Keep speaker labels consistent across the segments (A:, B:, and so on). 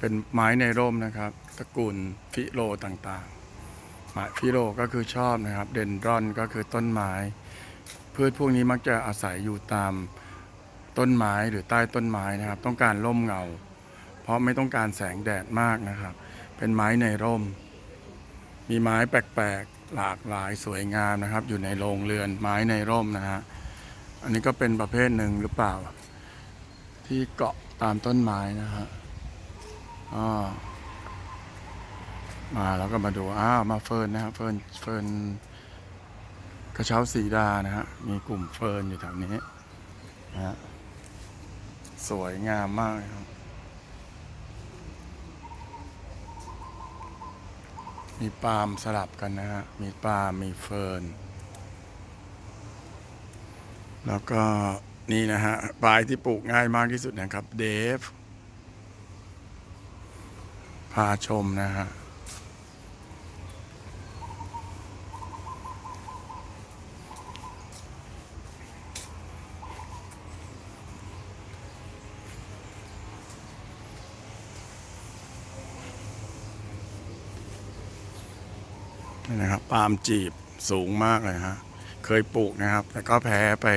A: เป็นไม้ในร่มนะครับตระกูลฟิโลต่างๆไม้ฟิโลก็คือชอบนะครับ เดนดรอนก็คือต้นไม้ พืชพวกนี้มักจะอาศัยอยู่ตามต้นไม้หรือใต้ต้นไม้นะครับ ต้องการร่มเงา เพราะไม่ต้องการแสงแดดมากนะครับ เป็นไม้ในร่ม มีไม้แปลกๆหลากหลายสวยงามนะครับ อยู่ในโรงเรือนไม้ในร่มนะฮะอันนี้ก็เป็นประเภทหนึ่งหรือเปล่า ที่เกาะตามต้นไม้นะฮะ อ๋อมาแล้วก็มาดู อ้าว มาเฟิร์นนะครับเฟิร์นเฟิร์นกระเช้าสีดานะฮะ มีกลุ่มเฟิร์นอยู่แถวนี้นะฮะสวยงามมากครับ มีปาล์มสลับกันนะฮะ มีปาล์มมีเฟิร์น แล้วก็นี่นะฮะปลายที่ปลูกง่ายมากที่สุดนะครับ เดฟ พาชมนะฮะนี่นะครับปาล์มจีบสูงมากเลยฮะ เคยปลูกนะครับ แต่ก็แพ้ไป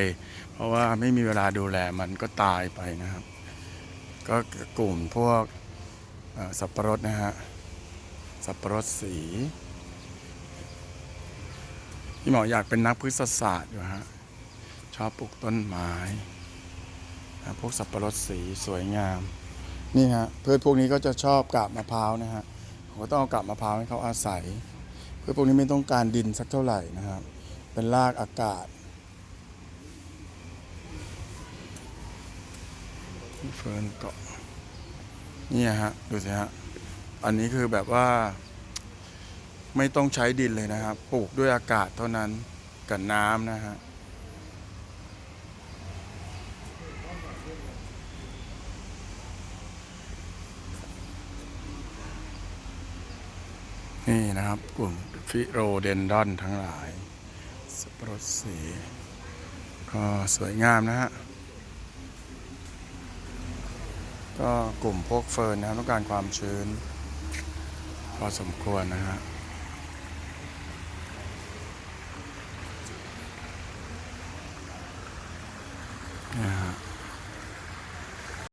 A: เพราะว่าไม่มีเวลาดูแลมันก็ตายไปนะครับ ก็กลุ่มพวก สับปะรดนะฮะ สับปะรดสี พี่หมออยากเป็นนักพฤกษศาสตร์อยู่ฮะ ชอบปลูกต้นไม้พวกสับปะรดสีสวยงาม นี่ฮะพืชพวกนี้ก็จะชอบกาบมะพร้าวนะฮะผมก็ต้องเอากาบมะพร้าวให้เขาอาศัยพืชพวกนี้ไม่ต้องการดินสักเท่าไหร่นะครับ เป็นรากอากาศเฟิร์นเกาะ เนี่ยฮะ ดูสิฮะ อันนี้คือแบบว่า ไม่ต้องใช้ดินเลยนะครับ ปลูกด้วยอากาศเท่านั้นกับน้ำนะฮะนี่นะครับ กลุ่มฟิโรเดนดอนทั้งหลายสับปรสีก็สวยงามนะฮะ ก็กลุ่มพวกเฟิร์นนะครับต้องการความชื้น พอสมควรนะฮะอ่า